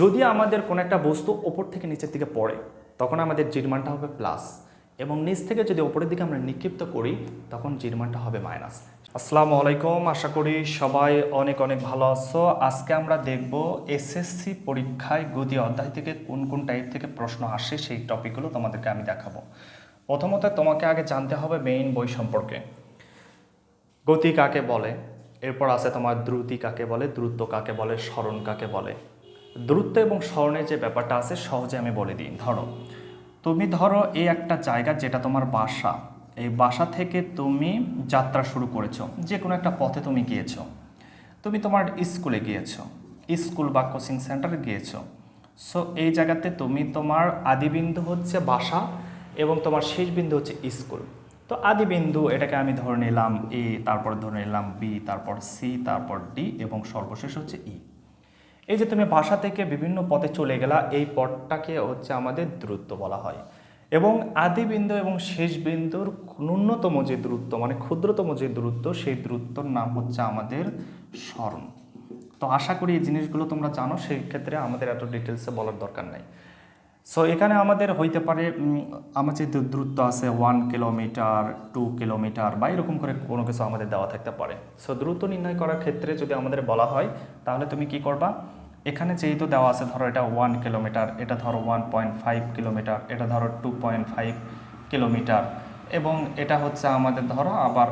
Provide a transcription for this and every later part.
যদি আমাদের কোনো একটা বস্তু ওপর থেকে নিচের দিকে পড়ে, তখন আমাদের জির মানটা হবে প্লাস এবং নিচ থেকে যদি ওপরের দিকে আমরা নিক্ষিপ্ত করি, তখন জির মানটা হবে মাইনাস আসসালামু আলাইকুম, আশা করি সবাই অনেক অনেক ভালো আছো। আজকে আমরা দেখব এসএসসি পরীক্ষায় গতি অধ্যায় থেকে কোন কোন টাইপ থেকে প্রশ্ন আসে সেই টপিকগুলো তোমাদেরকে আমি দেখাবো। প্রথমত তোমাকে আগে জানতে হবে মেইন বই সম্পর্কে। গতি কাকে বলে? এরপর আছে তোমার দ্রুতি কাকে বলে? দ্রুত কাকে বলে? স্মরণ কাকে বলে? দ্রুত এবং স্মরণের যে ব্যাপারটা আছে, সহজে আমি বলে দিই। ধরো, তুমি ধরো এই একটা জায়গা যেটা তোমার বাসা, এই বাসা থেকে তুমি যাত্রা শুরু করেছ যে কোনো একটা পথে তুমি গিয়েছো। তুমি তোমার স্কুলে গিয়েছো, স্কুল বা কোচিং সেন্টারে গিয়েছো। সো এই জায়গাতে তুমি তোমার আদিবিন্দু হচ্ছে বাসা এবং তোমার শেষ বিন্দু হচ্ছে স্কুল। তো আদি বিন্দু এটাকে আমি ধরে নিলাম এ তারপর ধরে নিলাম বি তারপর সি তারপর ডি এবং সর্বশেষ হচ্ছে ই এই যে তুমি বাসা থেকে বিভিন্ন পথে চলে গেলা, এই পথটাকে হচ্ছে আমাদের দূরত্ব বলা হয়। এবং আদি বিন্দু এবং শেষ বিন্দুর ন্যূনতম যে দূরত্ব মানে ক্ষুদ্রতম যে দূরত্ব, সেই দূরত্বর নাম হচ্ছে আমাদের স্মরণ। তো আশা করি এই জিনিসগুলো তোমরা জানো, সেই ক্ষেত্রে আমাদের এত ডিটেলসে বলার দরকার নাই। সো এখানে আমাদের হইতে পারে আমার যে দূরত্ব আছে ওয়ান কিলোমিটার টু কিলোমিটার বা এরকম করে কোনো কিছু আমাদের দেওয়া থাকতে পারে। সো দ্রুত নির্ণয় করার ক্ষেত্রে যদি আমাদের বলা হয়, তাহলে তুমি কি করবা? এখানে যেহেতু দেওয়া আছে, ধরো এটা ওয়ান কিলোমিটার এটা ধরো ওয়ান পয়েন্ট ফাইভ কিলোমিটার এটা ধরো টু পয়েন্ট ফাইভ কিলোমিটার এবং এটা হচ্ছে আমাদের ধরো আবার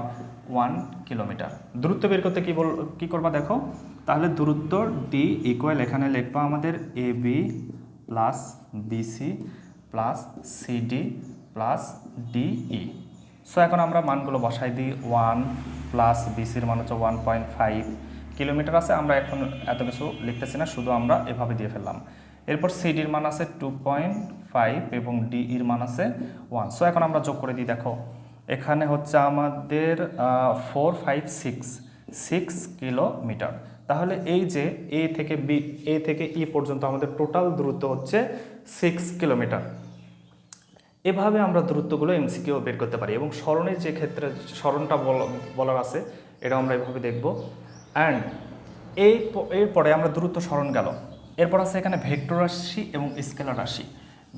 ওয়ান কিলোমিটার দূরত্ব বের করতে কী বল, কী করবা দেখো? তাহলে দূরত্ব ডি ইকুয়াল এখানে লিখবা আমাদের A B plus BC plus CD plus DE so এখন আমরা মানগুলো বসাই দিই ওয়ান প্লাস বিসির মান হচ্ছে ওয়ান পয়েন্ট ফাইভ কিলোমিটার আছে, আমরা এখন এত কিছু লিখতেছি না, শুধু আমরা এভাবে দিয়ে ফেললাম। এরপর সিডির মান আছে টু পয়েন্ট ফাইভ এবং ডিইর মান আছে ওয়ান সো এখন আমরা যোগ করে দিই, দেখো। এখানে হচ্ছে আমাদের four five six six kilometre. তাহলে এই যে এ থেকে বি এ থেকে ই পর্যন্ত আমাদের টোটাল দূরত্ব হচ্ছে সিক্স কিলোমিটার। এভাবে আমরা দূরত্বগুলো এমসিকিউ বের করতে পারি এবং স্মরণের যে ক্ষেত্রে, স্মরণটা বল- বলার আছে এটা আমরা এভাবে দেখব। অ্যান্ড এই এরপরে আমরা দ্রুত স্মরণ গেল। এরপর আছে এখানে ভেক্টর রাশি এবং স্কেলার রাশি।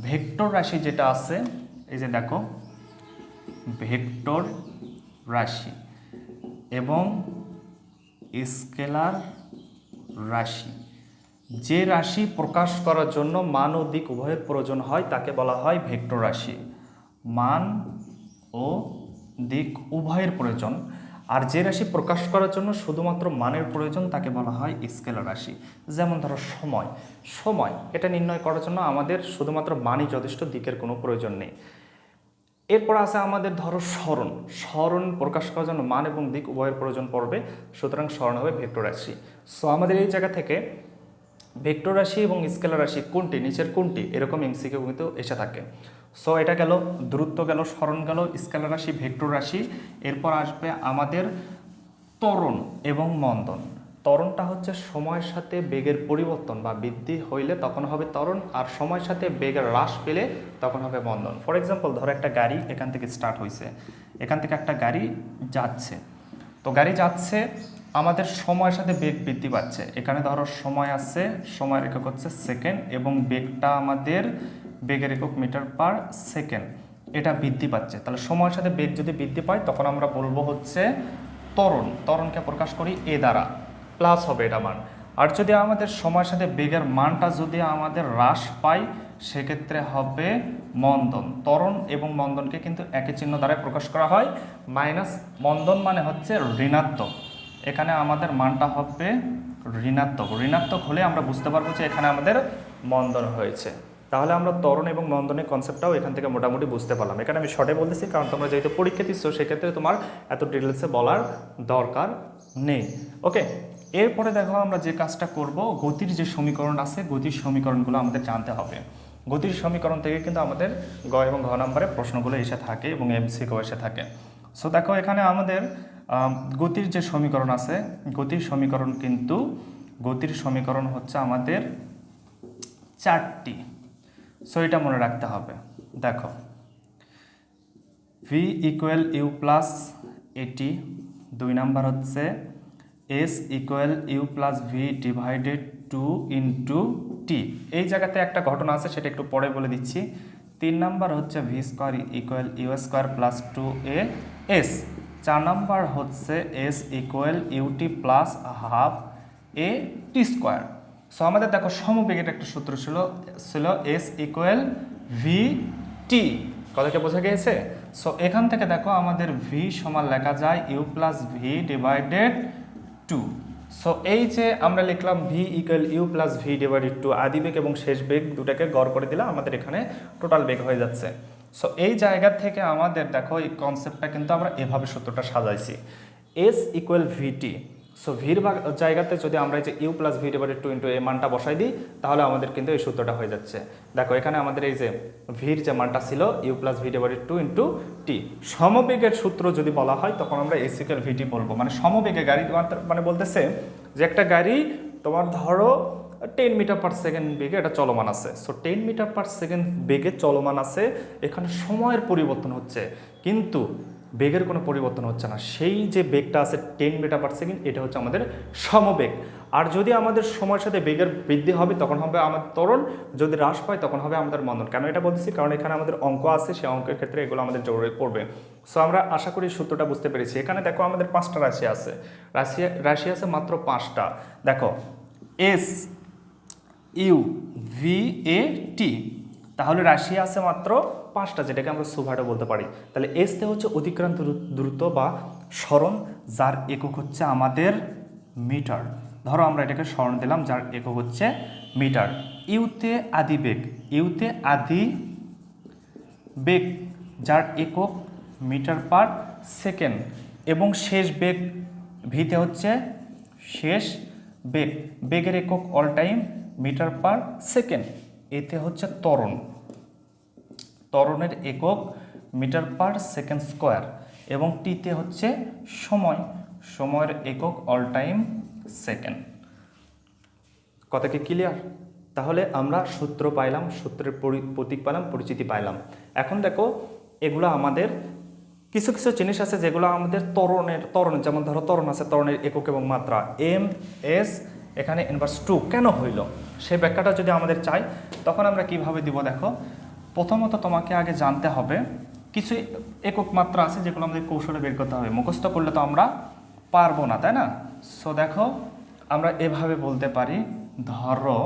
ভেক্টর রাশি যেটা আছে, এই যে দেখো, ভেক্টর রাশি এবং স্কেলার রাশি। যে রাশি প্রকাশ করার জন্য মান ও দিক উভয়ের প্রয়োজন হয়, তাকে বলা হয় ভেক্টর রাশি। মান ও দিক উভয়ের প্রয়োজন। আর যে রাশি প্রকাশ করার জন্য শুধুমাত্র মানের প্রয়োজন তাকে বলা হয় স্কেলার রাশি। যেমন ধরো সময়। সময়, এটা নির্ণয় করার জন্য আমাদের শুধুমাত্র মানই যথেষ্ট, দিকের কোনো প্রয়োজন নেই। এরপর আছে আমাদের ধরো স্মরণ। স্মরণ প্রকাশ করার জন্য মান এবং দিক উভয়ের প্রয়োজন পড়বে, সুতরাং স্মরণ হবে ভেক্টর রাশি। সো আমাদের এই জায়গা থেকে ভেক্টর রাশি এবং স্কেলার রাশি কোনটি, নিচের কোনটি, এরকম এমসিকিউ কিন্তু এসে থাকে। সো এটা গেল, দূরত্ব গেল, স্মরণ গেল, স্কেলার রাশি, ভেক্টর রাশি। এরপর আসবে আমাদের ত্বরণ এবং মন্দন। ত্বরণটা হচ্ছে সময়ের সাথে বেগের পরিবর্তন বা বৃদ্ধি হইলে তখন হবে ত্বরণ, আর সময়ের সাথে বেগের হ্রাস পেলে তখন হবে মন্দন। ফর এক্সাম্পল ধরো একটা গাড়ি এখান থেকে স্টার্ট হয়েছে এখান থেকে একটা গাড়ি যাচ্ছে। তো গাড়ি যাচ্ছে, আমাদের সময়ের সাথে বেগ বৃদ্ধি পাচ্ছে। এখানে ধরো সময় আছে, সময় রেখা করছে সেকেন্ড এবং বেগটা আমাদের বেগের একক মিটার পার সেকেন্ড। এটা বৃদ্ধি পাচ্ছে। তাহলে সময়ের সাথে বেগ যদি বৃদ্ধি পায়, তখন আমরা বলব হচ্ছে ত্বরণ। ত্বরণকে প্রকাশ করি এ দ্বারা। প্লাস হবে এটা মান। আর যদি আমাদের সময়ের সাথে বেগের মানটা যদি আমাদের হ্রাস পায়, সেক্ষেত্রে হবে মন্দন। তরণ এবং মন্দনকে কিন্তু একই চিহ্ন দ্বারা প্রকাশ করা হয়। মাইনাস মন্দন মানে হচ্ছে ঋণাত্মক। এখানে আমাদের মানটা হবে ঋণাত্মক। ঋণাত্মক হলে আমরা বুঝতে পারব যে এখানে আমাদের মন্দন হয়েছে। তাহলে আমরা ত্বরণ এবং মন্দনের কনসেপ্টটাও এখান থেকে মোটামুটি বুঝতে পারলাম। এখানে আমি শর্টে বলতেছি, কারণ তোমরা যেহেতু পরীক্ষা দিচ্ছ, সেক্ষেত্রে তোমার এত ডিটেলসে বলার দরকার নেই। ওকে এরপরে দেখো আমরা যে কাজটা করব, গতির যে সমীকরণ আছে, গতির সমীকরণগুলো আমাদের জানতে হবে। গতির সমীকরণ থেকে কিন্তু আমাদের গ এবং ঘ নম্বরে প্রশ্নগুলো এসে থাকে এবং এমসিকিউ এসে থাকে। সো দেখো এখানে আমাদের গতির যে সমীকরণ আছে, গতির সমীকরণ কিন্তু, গতির সমীকরণ হচ্ছে আমাদের চারটি। সো এটা মনে রাখতে হবে। দেখো। ভি ইকুয়াল ইউ প্লাস এটি দুই নাম্বার হচ্ছে S equal U plus V divided two into T এই জায়গাতে একটা ঘটনা আছে, সেটা একটু পরে বলে দিচ্ছি। তিন নাম্বার হচ্ছে V square equal U square plus two A S চার নাম্বার হচ্ছে S equal UT plus half A T square so আমাদের দেখো সমবেগের একটা সূত্র ছিল ছিল এস ইকুয়াল ভি টি কথাকে বোঝা গিয়েছে? সো এখান থেকে দেখো আমাদের ভি সমান লেখা যায় U plus V divided two so এই যে আমরা লিখলাম V equal U plus V divided two আদি বেগ এবং শেষ বেগ দুটাকে গড় করে দিলাম আমাদের এখানে টোটাল বেগ হয়ে যাচ্ছে। সো এই জায়গা থেকে আমাদের দেখো এই কনসেপ্টটা কিন্তু আমরা এভাবে সূত্রটা সাজাইছি। এস ইকুয়াল ভিটি সো ভির জায়গাতে যদি আমরা এই যে U plus V divided two into এই মানটা বসাই দিই, তাহলে আমাদের কিন্তু এই সূত্রটা হয়ে যাচ্ছে। দেখো, এখানে আমাদের এই যে ভির যে মানটা ছিল U plus V divided two into T সমবেগের সূত্র যদি বলা হয়, তখন আমরা এস ইকুয়াল ভিটি বলব। মানে সমবেগে গাড়ি মানে বলতেছে যে একটা গাড়ি, তোমার ধরো টেন মিটার পার সেকেন্ড বেগে এটা চলমান আছে। So ten metre per second বেগে চলমান আছে। এখানে সময়ের পরিবর্তন হচ্ছে। কিন্তু বেগের কোনো পরিবর্তন হচ্ছে না। সেই যে বেগটা আছে টেন মিটার পার সেকেন্ড এটা হচ্ছে আমাদের সমবেগ। আর যদি আমাদের সময়ের সাথে বেগের বৃদ্ধি হবে, তখন হবে আমাদের ত্বরণ। যদি হ্রাস পায়, তখন হবে আমাদের মন্দন। কেন এটা বলতেছি কারণ এখানে আমাদের অঙ্ক আছে সেই অঙ্কের ক্ষেত্রে এগুলো আমাদের জরুরি পড়বে। সো আমরা আশা করি সূত্রটা বুঝতে পেরেছি। এখানে দেখো আমাদের পাঁচটা রাশি আছে। রাশিয়া রাশি আছে মাত্র পাঁচটা। দেখো S U V A T তাহলে রাশি আছে মাত্র পাঁচটা, যেটাকে আমরা সুভাটো বলতে পারি। তাহলে এসতে হচ্ছে অতিক্রান্ত দ্রুত বা স্মরণ যার একক হচ্ছে আমাদের মিটার। ধরো আমরা এটাকে স্মরণ দিলাম, যার একক হচ্ছে মিটার। ইউতে আদি বেগ, ইউতে আদি বেগ, যার একক মিটার পার সেকেন্ড। এবং শেষ বেগ ভিতে হচ্ছে শেষ বেগ। বেগের একক all time metre per second. এতে হচ্ছে ত্বরণ। ত্বরণের একক মিটার পার সেকেন্ড স্কোয়ার এবং টিতে হচ্ছে সময়। সময়ের একক অল টাইম সেকেন্ড। কথা কি ক্লিয়ার? তাহলে আমরা সূত্র পাইলাম, সূত্রের প্রতীক পাইলাম, পরিচিতি পাইলাম। এখন দেখো, এগুলো আমাদের কিছু কিছু জিনিস আছে যেগুলো আমাদের তরণের ত্বরণ যেমন ধরো তরণ আছে তরণের একক এবং মাত্রা। এম এস এখানে ইনভার্স টু কেন হইল? সেই ব্যাখ্যাটা যদি আমাদের চাই, তখন আমরা কীভাবে দিব দেখো? প্রথমত তোমাকে আগে জানতে হবে, কিছু একক মাত্রা আছে যেগুলো আমাদের কৌশলে বের করতে হবে। মুখস্থ করলে তো আমরা পারব না, তাই না? সো দেখো, আমরা এভাবে বলতে পারি, ধরো,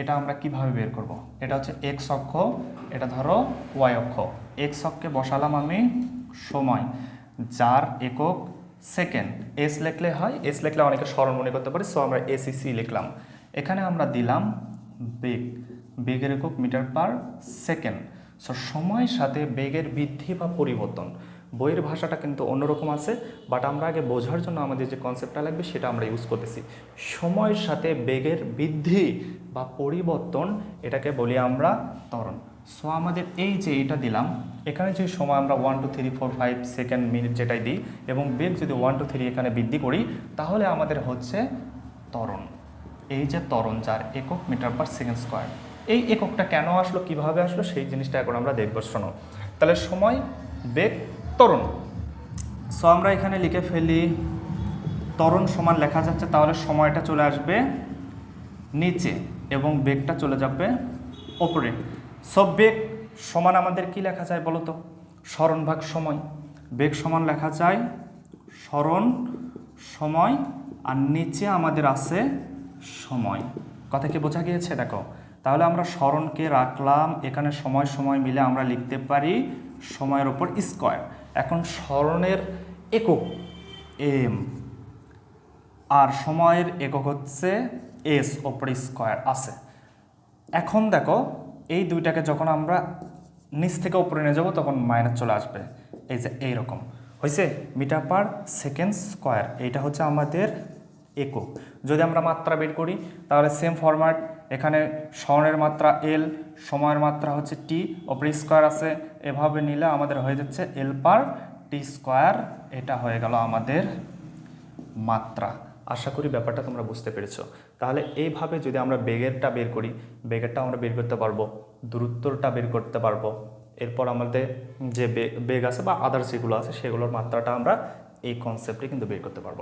এটা আমরা কীভাবে বের করব। এটা হচ্ছে এক্স অক্ষ, এটা ধরো ওয়াই অক্ষ। এক্স অক্ষে বসালাম আমি সময়, যার একক সেকেন্ড। এস লিখলে হয়, এস লেখলে অনেকে স্মরণ মনে করতে পারি সো আমরা এসিসি লিখলাম। এখানে আমরা দিলাম বেগ। বেগের একক মিটার পার সেকেন্ড। সো, সময়ের সাথে বেগের বৃদ্ধি বা পরিবর্তন, বইয়ের ভাষাটা কিন্তু অন্যরকম আছে বাট আমরা আগে বোঝার জন্য আমাদের যে কনসেপ্টটা লাগবে সেটা আমরা ইউজ করতেছি। সময়ের সাথে বেগের বৃদ্ধি বা পরিবর্তন, এটাকে বলি আমরা ত্বরণ। সো, আমাদের এই যে এটা দিলাম, এখানে যে সময় আমরা one two three four five second minute যেটাই দিই, এবং বেগ যদি ওয়ান টু থ্রি এখানে বৃদ্ধি করি, তাহলে আমাদের হচ্ছে ত্বরণ। এই যে ত্বরণ, যার একক মিটার পার সেকেন্ড স্কোয়ার। এই এককটা কেন আসলো, কীভাবে আসলো, সেই জিনিসটা এখন আমরা দেখব, শোনো। তাহলে সময়, বেগ, ত্বরণ। সো আমরা এখানে লিখে ফেলি, ত্বরণ সমান লেখা যাচ্ছে, তাহলে সময়টা চলে আসবে নিচে এবং বেগটা চলে যাবে ওপরে। সব বেগ সমান আমাদের কি লেখা যায় বলো তো? স্মরণ ভাগ সময়। বেগ সমান লেখা যায় স্মরণ সময়, আর নিচে আমাদের আছে সময়। কথা কি বোঝা গিয়েছে? দেখো তাহলে আমরা স্মরণকে রাখলাম। এখানে সময় সময় মিলে আমরা লিখতে পারি সময়ের ওপর স্কোয়ার। এখন স্মরণের একক এম। আর সময়ের একক হচ্ছে এস ওপর স্কোয়ার আছে। এখন দেখো, এই দুইটাকে যখন আমরা নিচ থেকে উপরে নিয়ে যাব, তখন মাইনাস চলে আসবে। এই যে এইরকম। হয়েছে মিটার পার সেকেন্ড স্কোয়ার। এইটা হচ্ছে আমাদের একক। যদি আমরা মাত্রা বের করি, তাহলে সেম ফরম্যাট এখানে স্বর্ণের মাত্রা এল সময়ের মাত্রা হচ্ছে টি ওপর স্কোয়ার আছে। এভাবে নিলে আমাদের হয়ে যাচ্ছে এল পার টি স্কোয়ার এটা হয়ে গেল আমাদের মাত্রা। আশা করি ব্যাপারটা তোমরা বুঝতে পেরেছ। তাহলে এইভাবে যদি আমরা বেগেরটা বের করি, বেগেরটা আমরা বের করতে পারব দূরত্বটা বের করতে পারব। এরপর আমাদের যে বেগ আছে বা আদার্স যেগুলো আছে, সেগুলোর মাত্রাটা আমরা এই কনসেপ্টে কিন্তু বের করতে পারব।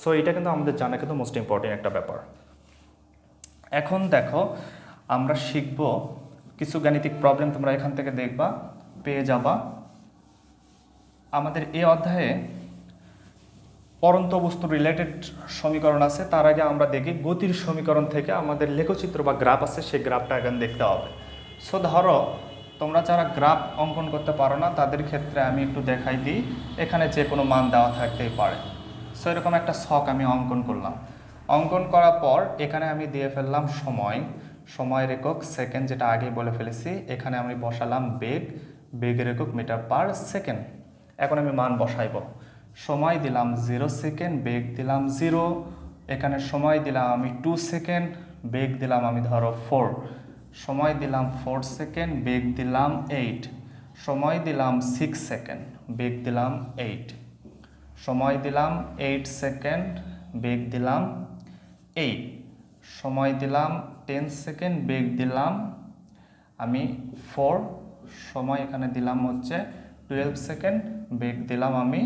সো এটা কিন্তু আমাদের জানা কিন্তু মোস্ট ইম্পর্টেন্ট একটা ব্যাপার। এখন দেখো, আমরা শিখব কিছু গাণিতিক প্রবলেম তোমরা এখান থেকে দেখবা, পেয়ে যাবা। আমাদের এই অধ্যায়ে পরন্ত বস্তু রিলেটেড সমীকরণ আছে, তার আগে আমরা দেখি গতির সমীকরণ থেকে আমাদের লেখচিত্র বা গ্রাফ আছে, সেই গ্রাফটা এখানে দেখতে হবে। সো ধরো, তোমরা যারা গ্রাফ অঙ্কন করতে পারো না, তাদের ক্ষেত্রে আমি একটু দেখাই দিই। এখানে যে কোনো মান দেওয়া থাকতেই পারে। সো এরকম একটা শখ আমি অঙ্কন করলাম। অঙ্কন করার পর এখানে আমি দিয়ে ফেললাম সময় সময়ের একক সেকেন্ড যেটা আগে বলে ফেলেছি। এখানে আমি বসালাম বেগ, বেগের একক মিটার পার সেকেন্ড। এখন আমি মান বসাইব। সময় দিলাম জিরো সেকেন্ড, বেগ দিলাম জিরো। এখানে সময় দিলাম আমি টু সেকেন্ড, বেগ দিলাম আমি ধরো ফোর। সময় দিলাম ফোর সেকেন্ড, বেগ দিলাম এইট। সময় দিলাম সিক্স সেকেন্ড, বেগ দিলাম এইট। সময় দিলাম এইট সেকেন্ড, বেগ দিলাম এইট সময় দিলাম টেন সেকেন্ড বেগ দিলাম। আমি ফোর সময় এখানে দিলাম হচ্ছে টুয়েলভ সেকেন্ড বেগ দিলাম আমি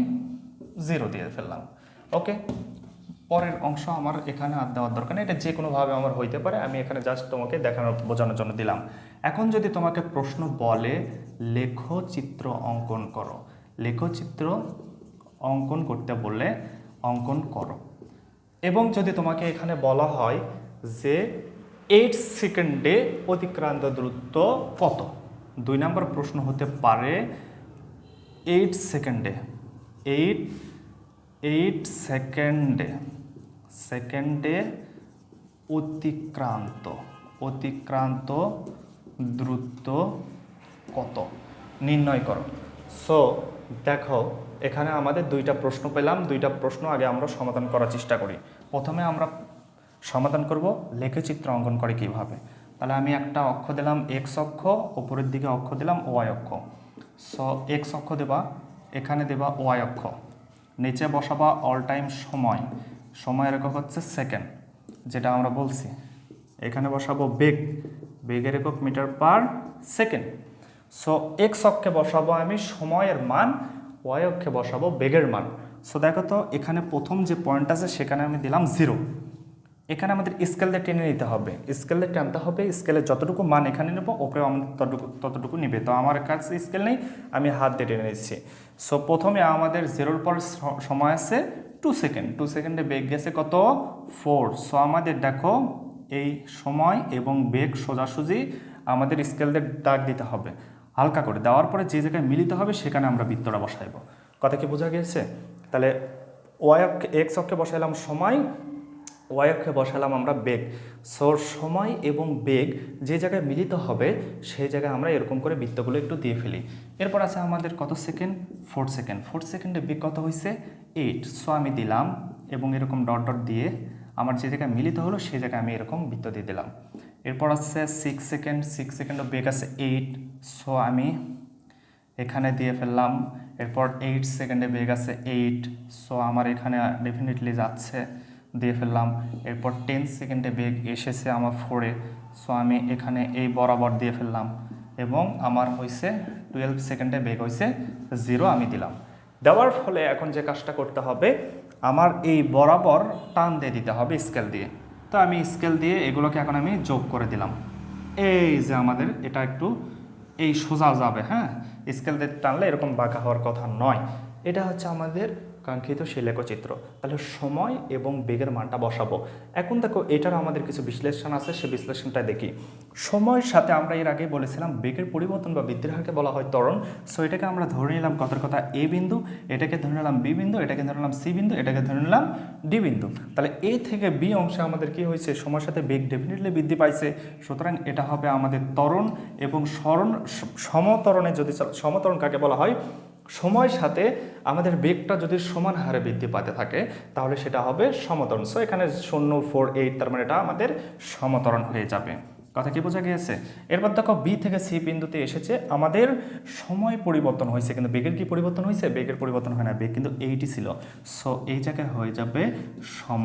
জিরো দিয়ে ফেললাম। ওকে পরের অংশ আমার এখানে আর দেওয়ার দরকার নেই। এটা যে কোনোভাবে আমার হইতে পারে, আমি এখানে জাস্ট তোমাকে দেখানোর, বোঝানোর জন্য দিলাম। এখন যদি তোমাকে প্রশ্ন বলে লেখচিত্র অঙ্কন করো। লেখচিত্র অঙ্কন করতে বললে অঙ্কন করো। এবং যদি তোমাকে এখানে বলা হয় যে এইট সেকেন্ডে অতিক্রান্ত দূরত্ব কত? দুই নম্বর প্রশ্ন হতে পারে এইট সেকেন্ডে এইট এইট সেকেন্ডে সেকেন্ডে অতিক্রান্ত অতিক্রান্ত দ্রুত কত? নির্ণয় করো। সো দেখো, এখানে আমাদের দুইটা প্রশ্ন পেলাম, দুইটা প্রশ্ন আগে আমরা সমাধান করার চেষ্টা করি। প্রথমে আমরা সমাধান করব লেখচিত্র অঙ্কন করে কীভাবে। তাহলে আমি একটা অক্ষ দিলাম এক্স অক্ষ, উপরের দিকে অক্ষ দিলাম ওয়াই অক্ষ। সো এক্স অক্ষ দেবা, এখানে দেবা ওয়াই অক্ষ। নিচে বসাবা অল টাইম সময়। সময়ের একক হচ্ছে সেকেন্ড যেটা আমরা বলছি। এখানে বসাবো বেগ বেগের একক metre per second so X অক্ষে বসাবো আমি, সময়ের মান ওয়াই অক্ষে বসাবো বেগের মান। সো দেখো তো, এখানে প্রথম যে পয়েন্ট আছে, সেখানে আমি দিলাম জিরো এখানে আমাদের স্কেল দিয়ে টেনে নিতে হবে। স্কেল দিয়ে টানতে হবে স্কেলের যতটুকু মান এখানে নেব ওপরে আমাদের ততটুকু ততটুকু নেবে। তো আমার কাছে স্কেল নেই, আমি হাত দিয়ে টেনে নিচ্ছি। সো প্রথমে আমাদের জিরোর পর সময় আছে টু সেকেন্ড টু সেকেন্ডে বেগ গেছে কত? ফোর সো আমাদের দেখো, এই সময় এবং বেগ সোজাসুজি আমাদের স্কেল দিয়ে দাগ দিতে হবে। হালকা করে দেওয়ার পরে যে জায়গায় মিলিত হবে সেখানে আমরা বৃত্তটা বসাইব। কথা কি বোঝা গিয়েছে? তাহলে ওয়াই অক্ষে এক্স অক্ষে বসাইলাম সময় ওয়াই অক্ষে বসালাম আমরা বেগ। সো সময় এবং বেগ যে জায়গায় মিলিত হবে সেই জায়গায় আমরা এরকম করে বৃত্তগুলো একটু দিয়ে ফেলি। এরপর আছে আমাদের কত সেকেন্ড? ফোর সেকেন্ড ফোর সেকেন্ডে বেগ কত হয়েছে এইট সো আমি দিলাম এবং এরকম ডট ডট দিয়ে আমার যে জায়গায় মিলিত হলো সেই জায়গায় আমি এরকম বৃত্ত দিয়ে দিলাম। এরপর আছে সিক্স সেকেন্ড সিক্স সেকেন্ডও বেগ আছে এইট সো আমি এখানে দিয়ে ফেললাম। এরপর এইট সেকেন্ডে বেগ আছে এইট সো আমার এখানে ডেফিনেটলি যাচ্ছে, দিয়ে ফেললাম। এরপর টেন সেকেন্ডে বেগ এসেছে আমার ফোরে সো আমি এখানে এই বরাবর দিয়ে ফেললাম এবং আমার হয়েছে টুয়েলভ সেকেন্ডে বেগ হয়েছে জিরো আমি দিলাম। দেওয়ার ফলে এখন যে কাজটা করতে হবে, আমার এই বরাবর টান দিয়ে দিতে হবে স্কেল দিয়ে। তো আমি স্কেল দিয়ে এগুলোকে এখন আমি যোগ করে দিলাম। এই যে আমাদের এটা একটু এই সোজা যাবে হ্যাঁ? স্কেল দিয়ে টানলে এরকম বাঁকা হওয়ার কথা নয়। এটা হচ্ছে আমাদের কাঙ্ক্ষিত সেই লেখচিত্র। তাহলে সময় এবং বেগের মানটা বসাবো। এখন দেখো, এটার আমাদের কিছু বিশ্লেষণ আছে সেই বিশ্লেষণটা দেখি। সময়ের সাথে আমরা এর আগে বলেছিলাম, বেগের পরিবর্তন বা বৃদ্ধির হারকে বলা হয় ত্বরণ। সো এটাকে আমরা ধরে নিলাম কথার কথা এ বিন্দু, এটাকে ধরে নিলাম বি বিন্দু, এটাকে ধরে নিলাম সি বিন্দু, এটাকে ধরে নিলাম ডি বিন্দু। তাহলে এ থেকে বি অংশে আমাদের কি হয়েছে? সময়ের সাথে বেগ ডেফিনেটলি বৃদ্ধি পাইছে। সুতরাং এটা হবে আমাদের ত্বরণ এবং স্মরণ সমতরণে যদি সমতরণ কাকে বলা হয়? সময়ের সাথে আমাদের বেগটা যদি সমান হারে বৃদ্ধি পাতে থাকে, তাহলে সেটা হবে সমতরণ। সো এখানে শূন্য ফোর এইট তার মানে এটা আমাদের সমতরণ হয়ে যাবে। কথা কি বোঝা গিয়েছে? এরপর দেখো বি থেকে সি বিন্দুতে এসেছে, আমাদের সময় পরিবর্তন হয়েছে, কিন্তু বেগের কি পরিবর্তন হয়েছে? বেগের পরিবর্তন হয় না, বেগ কিন্তু এইটি ছিল। সো এই জায়গায় হয়ে যাবে সম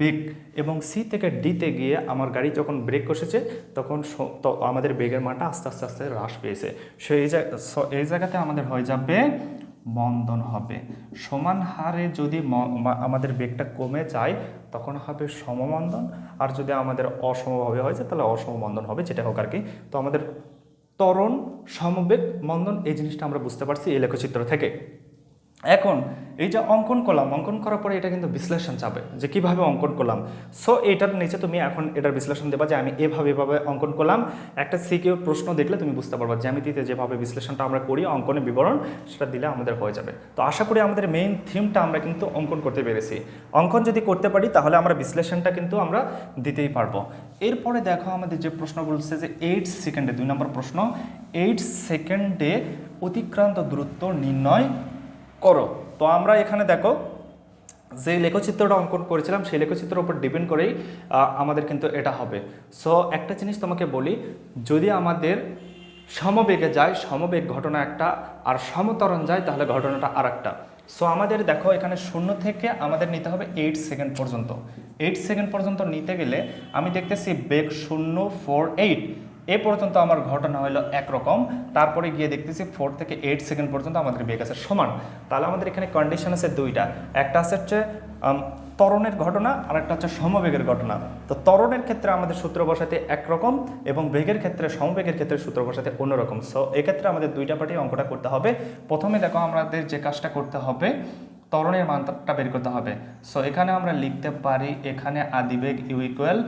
বেগ। এবং সি থেকে ডিতে গিয়ে আমার গাড়ি যখন ব্রেক কষেছে, তখন আমাদের বেগের মানটা আস্তে আস্তে আস্তে হ্রাস পেয়েছে। সো এই জায়গা এই জায়গাতে আমাদের হয়ে যাবে মন্দন হবে। সমান হারে যদি আমাদের বেগটা কমে যায়, তখন হবে সমমন্দন আর যদি আমাদের অসমভাবে হয়ে যায়, তাহলে অসমমন্দন হবে, যেটা হোক আর কি। তো আমাদের ত্বরণ, সমবেগ মন্দন এই জিনিসটা আমরা বুঝতে পারছি এই লেখচিত্র থেকে। এখন এই যে অঙ্কন করলাম, অঙ্কন করার পরে এটা কিন্তু বিশ্লেষণ চাবে যে কীভাবে অঙ্কন করলাম। সো এটার নিচে তুমি এখন এটার বিশ্লেষণ দেবা যে আমি এভাবে এভাবে অঙ্কন করলাম। একটা সিকিউর প্রশ্ন দেখলে তুমি বুঝতে পারবা জ্যামিতিতে যেভাবে বিশ্লেষণটা আমরা করি, অঙ্কনের বিবরণ, সেটা দিলে আমাদের হয়ে যাবে। তো আশা করি আমাদের মেইন থিমটা আমরা কিন্তু অঙ্কন করতে পেরেছি। অঙ্কন যদি করতে পারি, তাহলে আমরা বিশ্লেষণটা কিন্তু আমরা দিতেই পারব। এরপরে দেখো আমাদের যে প্রশ্ন বলছে যে এইট সেকেন্ডে দুই নম্বর প্রশ্ন এইট সেকেন্ডে অতিক্রান্ত দূরত্ব নির্ণয় করো। তো আমরা এখানে দেখো, যে লেখচিত্রটা অঙ্কন করেছিলাম, সেই লেখচিত্রের উপর ডিপেন্ড করেই আমাদের কিন্তু এটা হবে। সো, একটা জিনিস তোমাকে বলি, যদি আমাদের সমবেগে যায়, সমবেগ ঘটনা একটা, আর সমতরণ যায়, তাহলে ঘটনাটা আর একটা সো, আমাদের দেখো, এখানে শূন্য থেকে আমাদের নিতে হবে এইট সেকেন্ড পর্যন্ত। এইট সেকেন্ড পর্যন্ত নিতে গেলে, আমি দেখতেছি বেগ শূন্য ফোর এইট এ পর্যন্ত আমার ঘটনা হলো একরকম। তারপরে গিয়ে দেখতেছি ফোর থেকে এইট সেকেন্ড পর্যন্ত আমাদের বেগ আছে। সমান, তাহলে আমাদের এখানে কন্ডিশন আছে দুইটা। একটা আছে হচ্ছে ত্বরণের ঘটনা আর একটা হচ্ছে সমবেগের ঘটনা। তো ত্বরণের ক্ষেত্রে আমাদের সূত্র বসাতে একরকম এবং বেগের ক্ষেত্রে, সমবেগের ক্ষেত্রে সূত্র বসাতে অন্যরকম। সো এক্ষেত্রে আমাদের দুইটা পার্টি অঙ্কটা করতে হবে। প্রথমে দেখো আমাদের যে কাজটা করতে হবে, ত্বরণের মানটা বের করতে হবে। সো এখানে আমরা লিখতে পারি এখানে আদিবেগ U equal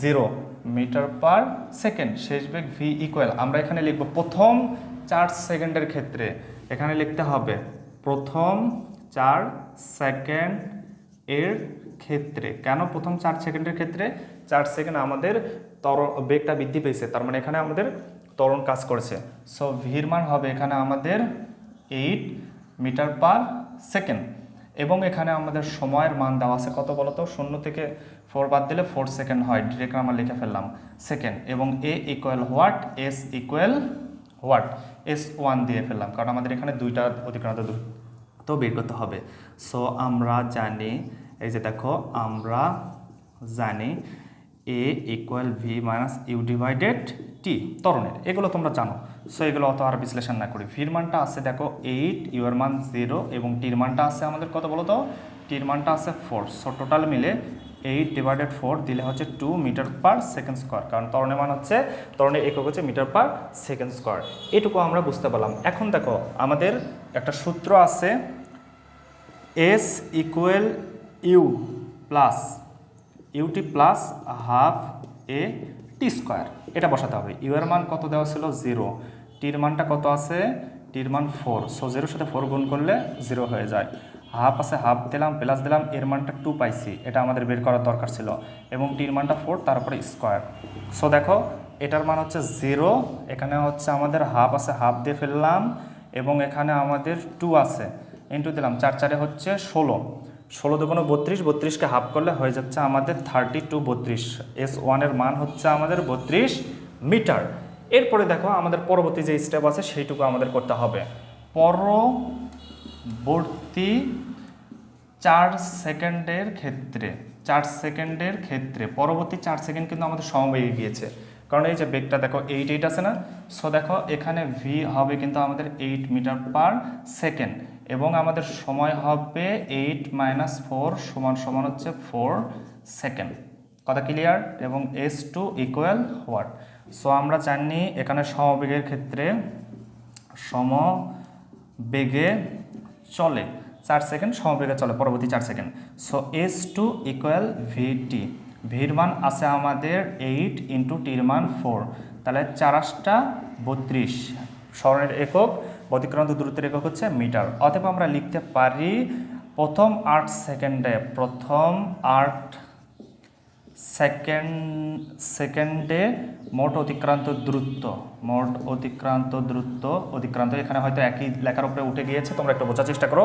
zero metre per second, শেষ বেগ ভি ইকুয়াল আমরা এখানে লিখব প্রথম চার সেকেন্ডের ক্ষেত্রে, এখানে লিখতে হবে প্রথম চার সেকেন্ড এর ক্ষেত্রে। কেন প্রথম চার সেকেন্ডের ক্ষেত্রে? চার সেকেন্ড আমাদের তর, বেগটা বৃদ্ধি পেয়েছে, তার মানে এখানে আমাদের ত্বরণ কাজ করেছে। সো ভির মান হবে এখানে আমাদের এইট মিটার পার সেকেন্ড। এবং এখানে আমাদের সময়ের মান দেওয়া আছে কত বলতো? শূন্য থেকে ফোর বাদ দিলে ফোর সেকেন্ড হয়। ডিরেক্ট আমরা লিখে ফেললাম সেকেন্ড এবং A equal what S equal what S one দিয়ে ফেললাম, কারণ আমাদের এখানে দুইটা অতিক্রান্ত তো বের করতে হবে। সো আমরা জানি, এই যে দেখো, আমরা জানি A equal V minus U divided T তরণের। এগুলো তোমরা জানো। সো এগুলো অত আর বিশ্লেষণ না করি। ভির মানটা আছে, দেখো এইট ইউর মান জিরো এবং টির মানটা আছে আমাদের কত বলো তো? টির মানটা আছে ফোর সো টোটাল মিলে এইট ডিভাইডেড ফোর দিলে হচ্ছে two metre per second square কারণ তরণের মান হচ্ছে, তরণের একক হচ্ছে মিটার পার সেকেন্ড স্কোয়ার এটুকু আমরা বুঝতে পারলাম। এখন দেখো, আমাদের একটা সূত্র আছে S equal U plus UT plus half A T square এটা বসাতে হবে। ইউ এর মান কত দেওয়া ছিল? জিরো টির মানটা কত আছে? টির মান ফোর সো জিরোর সাথে ফোর গুণ করলে জিরো হয়ে যায়। হাফ আছে হাফ দিলাম প্লাস দিলাম, এর মানটা টু পাইছি। এটা আমাদের বের করার দরকার ছিল। এবং টির মানটা ফোর তারপরে স্কোয়ার সো দেখো, এটার মান হচ্ছে জিরো এখানে হচ্ছে আমাদের হাফ আছে হাফ দিয়ে ফেললাম। এবং এখানে আমাদের টু আছে। ইন্টু দিলাম। চার, চারে হচ্ছে ষোলো। ষোলো দুগুণ বত্রিশ, বত্রিশকে হাফ করলে হয়ে যাচ্ছে আমাদের থার্টি টু বত্রিশ এস ওয়ানের মান হচ্ছে আমাদের বত্রিশ মিটার। এরপরে দেখো আমাদের পরবর্তী যে স্টেপ আছে সেইটুকু আমাদের করতে হবে। পরবর্তী চার সেকেন্ডের ক্ষেত্রে, চার সেকেন্ডের ক্ষেত্রে, পরবর্তী চার সেকেন্ড কিন্তু আমাদের সমবেগে গিয়েছে। কারণ এই যে বেগটা দেখো এইট এইট আছে না? সো দেখো এখানে ভি হবে কিন্তু আমাদের এইট মিটার পার সেকেন্ড এবং আমাদের সময় হবে এইট মাইনাস ফোর সমান সমান হচ্ছে ফোর সেকেন্ড কথা ক্লিয়ার এবং S two equal what so আমরা জানি এখানে সমবেগের ক্ষেত্রে সমবেগে চলে। চার সেকেন্ড সমবেগে চলে, পরবর্তী চার second so S two equal VT ভির মান আছে আমাদের এইট ইন্টু টির মান ফোর তাহলে চারাশটা বত্রিশ। স্মরণের একক অতিক্রান্ত দূরত্বের একক হচ্ছে মিটার। অতএব আমরা লিখতে পারি প্রথম আট সেকেন্ডে, প্রথম আট সেকেন্ড, সেকেন্ডে মোট অতিক্রান্ত দূরত্ব, মোট অতিক্রান্ত দূরত্ব, অতিক্রান্ত, এখানে হয়তো একই লেখার উপরে উঠে গিয়েছে, তোমরা একটু বোঝার চেষ্টা করো।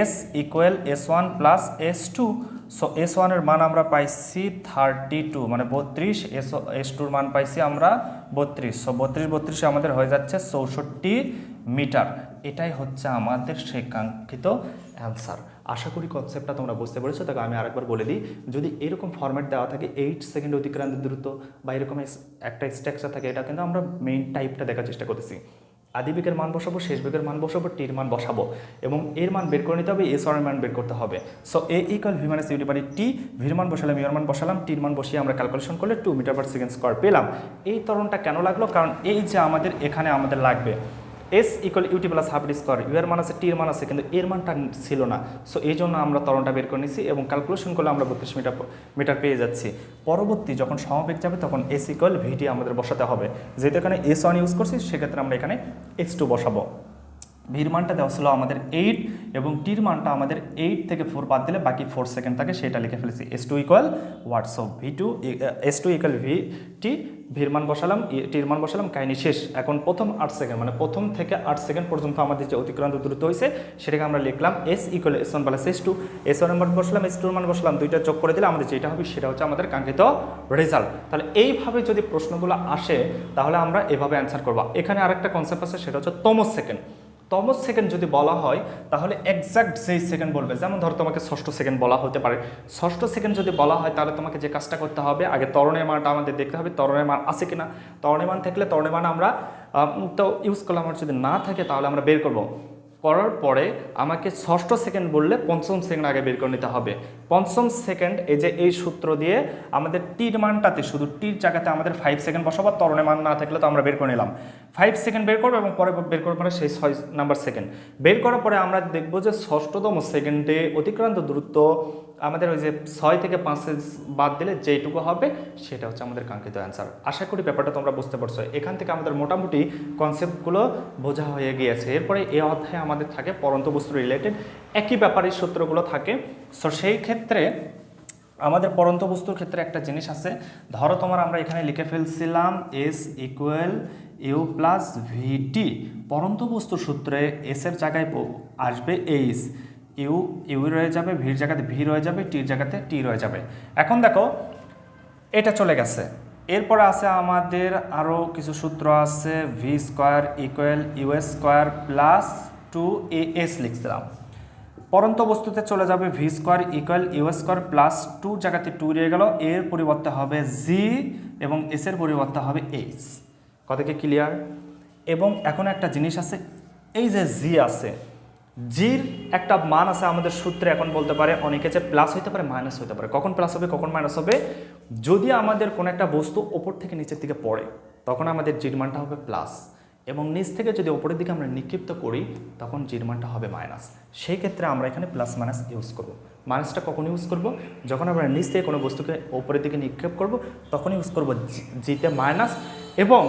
S equal S one plus S two so S ওয়ানের মান আমরা পাইছি থার্টি টু মানে বত্রিশ এস এস টুর মান পাইছি আমরা বত্রিশ সো বত্রিশ, বত্রিশে আমাদের হয়ে যাচ্ছে চৌষট্টি মিটার এটাই হচ্ছে আমাদের সেই কাঙ্ক্ষিত অ্যান্সার আশা করি কনসেপ্টটা তোমরা বুঝতে পেরেছ, তাকে আমি আরেকবার বলে দিই। যদি এরকম ফরম্যাট দেওয়া থাকে এইট সেকেন্ড অতিক্রান্ত দ্রুত বা এরকম একটা স্ট্রাকচার থাকে, এটা কিন্তু আমরা মেইন টাইপটা দেখার চেষ্টা করতেছি। আদি বেগের মান বসাবো, শেষ বেগের মান বসাবো টির মান বসাবো এবং এর মান বের করে নিতে হবে এস ওয়ানের মান বের করতে হবে। So A equal V minus U divided T ভির মান বসালাম ইউর মান বসালাম টির মান বসিয়ে আমরা ক্যালকুলেশন করলে two metre per second square পেলাম। এই তরণটা কেন লাগল? কারণ এই যে আমাদের, এখানে আমাদের লাগবে। S equal UT plus half square U মান আছে টির মান আছে, কিন্তু এর মানটা ছিল না। সো এই জন্য আমরা তরণটা বের করে নিছি এবং ক্যালকুলেশন করলে আমরা বত্রিশ মিটার মিটার পেয়ে যাচ্ছি। পরবর্তী যখন সমবেগ যাবে, তখন এস ইকুয়াল ভিটি আমাদের বসাতে হবে। যেহেতু এখানে এস ওয়ান ইউজ করছি, সেক্ষেত্রে আমরা এখানে এস টু বসাবো। ভির মানটা দেওয়া ছিল আমাদের এইট এবং টির মানটা আমাদের এইট থেকে ফোর বাদ দিলে বাকি ফোর সেকেন্ড থাকে, সেটা লিখে ফেলেছি। S two equal what's of V two S two equal V T ভির মান বসালাম টির মান বসালাম, কাহিনি শেষ। এখন প্রথম আট সেকেন্ড মানে প্রথম থেকে আট সেকেন্ড পর্যন্ত আমাদের যে অতিক্রান্ত দূরত্ব হয়েছে, সেটাকে আমরা লিখলাম S equal S one plus S two S one মান বসলাম এস টুর মান বসলাম, দুইটা যোগ করে দিলে আমাদের যেটা হবে, সেটা হচ্ছে আমাদের কাঙ্ক্ষিত রেজাল্ট তাহলে এইভাবে যদি প্রশ্নগুলো আসে, তাহলে আমরা এভাবে অ্যান্সার করব। এখানে আরেকটা কনসেপ্ট আছে, সেটা হচ্ছে তমস সেকেন্ড তমস সেকেন্ড যদি বলা হয়, তাহলে এক্সাক্ট যেই সেকেন্ড বলবে, যেমন ধরো তোমাকে ষষ্ঠ সেকেন্ড বলা হতে পারে। ষষ্ঠ সেকেন্ড যদি বলা হয়, তাহলে তোমাকে যে কাজটা করতে হবে, আগে তরণের মানটা আমাদের দেখতে হবে, তরণের মান আছে কিনা। তরণের মান থাকলে তরণের মান আমরা তো ইউজ করলাম আর যদি না থাকে, তাহলে আমরা বের করব। করার পরে আমাকে ষষ্ঠ সেকেন্ড বললে পঞ্চম সেকেন্ড আগে বের করে নিতে হবে। পঞ্চম সেকেন্ড, এই যে এই সূত্র দিয়ে আমাদের টির মানটাতে, শুধু টির জায়গাতে আমাদের ফাইভ সেকেন্ড বসাবো তরণের মান না থাকলে তো আমরা বের করে নিলাম। ফাইভ সেকেন্ড বের করব এবং পরে বের করার পরে সেই ছয় নাম্বার সেকেন্ড বের করার পরে আমরা দেখব যে ষষ্ঠতম সেকেন্ডে অতিক্রান্ত দূরত্ব আমাদের ওই যে ছয় থেকে পাঁচে বাদ দিলে যেইটুকু হবে সেটা হচ্ছে আমাদের কাঙ্ক্ষিত অ্যান্সার আশা করি ব্যাপারটা তোমরা বুঝতে পারছ। এখান থেকে আমাদের মোটামুটি কনসেপ্টগুলো বোঝা হয়ে গিয়েছে। এরপরে এ অধ্যায়ে আমাদের থাকে পরন্ত বস্তু রিলেটেড একই ব্যাপারের সূত্রগুলো থাকে। সো সেই ক্ষেত্রে আমাদের পরন্ত বস্তুর ক্ষেত্রে একটা জিনিস আছে। ধরো তোমার আমরা এখানে লিখে ফেলছিলাম S equal U plus VT পরন্ত বস্তুর সূত্রে এস এর জায়গায় আসবে এইস ইউ ইউ রয়ে যাবে, ভির জায়গাতে ভি রয়ে যাবে টির জায়গাতে টি রয়ে যাবে। এখন দেখো, এটা চলে গেছে। এরপরে আছে আমাদের আরও কিছু সূত্র আছে V square equal US square plus two A S লিখছিলাম। পরন্ত বস্তুতে চলে যাবে V square equal U square plus two জায়গাতে টু রয়ে গেল, এর পরিবর্তে হবে জি এবং এস এর পরিবর্তে হবে এইচ কথা কি ক্লিয়ার এবং এখন একটা জিনিস আছে, এই যে জি আছে, জির একটা মান আছে আমাদের সূত্রে এখন বলতে পারে, অনেকে যে প্লাস হতে পারে মাইনাস হতে পারে। কখন প্লাস হবে, কখন মাইনাস হবে? যদি আমাদের কোনো একটা বস্তু ওপর থেকে নিচের দিকে পড়ে, তখন আমাদের জির মানটা হবে প্লাস এবং নিচ থেকে যদি ওপরের দিকে আমরা নিক্ষিপ্ত করি, তখন জির মানটা হবে মাইনাস সেই ক্ষেত্রে আমরা এখানে প্লাস মাইনাস ইউজ করব। মাইনাসটা কখন ইউজ করব? যখন আমরা নিচ থেকে কোনো বস্তুকে ওপরের দিকে নিক্ষেপ করব তখন ইউজ করব জিতে মাইনাস এবং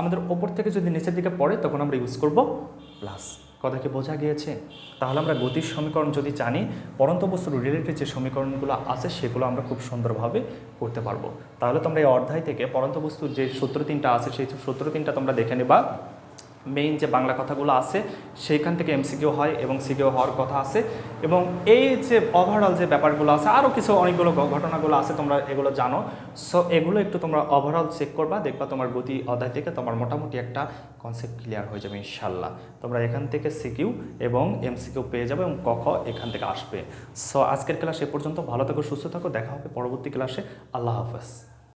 আমাদের ওপর থেকে যদি নিচের দিকে পড়ে, তখন আমরা ইউজ করব প্লাস কথা কি বোঝা গিয়েছে? তাহলে আমরা গতির সমীকরণ যদি জানি পরন্ত বস্তুর রিলেটেড যে সমীকরণগুলো আছে, সেগুলো আমরা খুব সুন্দরভাবে করতে পারব। তাহলে তোমরা এই অধ্যায় থেকে পরন্ত বস্তুর যে সূত্র তিনটা আছে, সেই সূত্র তিনটা তোমরা দেখে নেবা। মেইন যে বাংলা কথাগুলো আছে, সেইখান থেকে এমসিকিউ হয় এবং সিকিউ হওয়ার কথা আছে। এবং এই যে ওভারঅল যে ব্যাপারগুলো আছে আরও কিছু অনেকগুলো ঘটনাগুলো আছে তোমরা এগুলো জানো। সো এগুলো একটু তোমরা ওভারঅল চেক করবা, দেখবা তোমার গতি অধ্যায় থেকে তোমার মোটামুটি একটা কনসেপ্ট ক্লিয়ার হয়ে যাবে ইনশাল্লাহ তোমরা এখান থেকে সিকিউ এবং এমসিকিউ পেয়ে যাবে এবং কখ এখান থেকে আসবে। সো আজকের ক্লাস এ পর্যন্ত, ভালো থাকো, সুস্থ থাকো, দেখা হবে পরবর্তী ক্লাসে। আল্লাহ হাফেজ।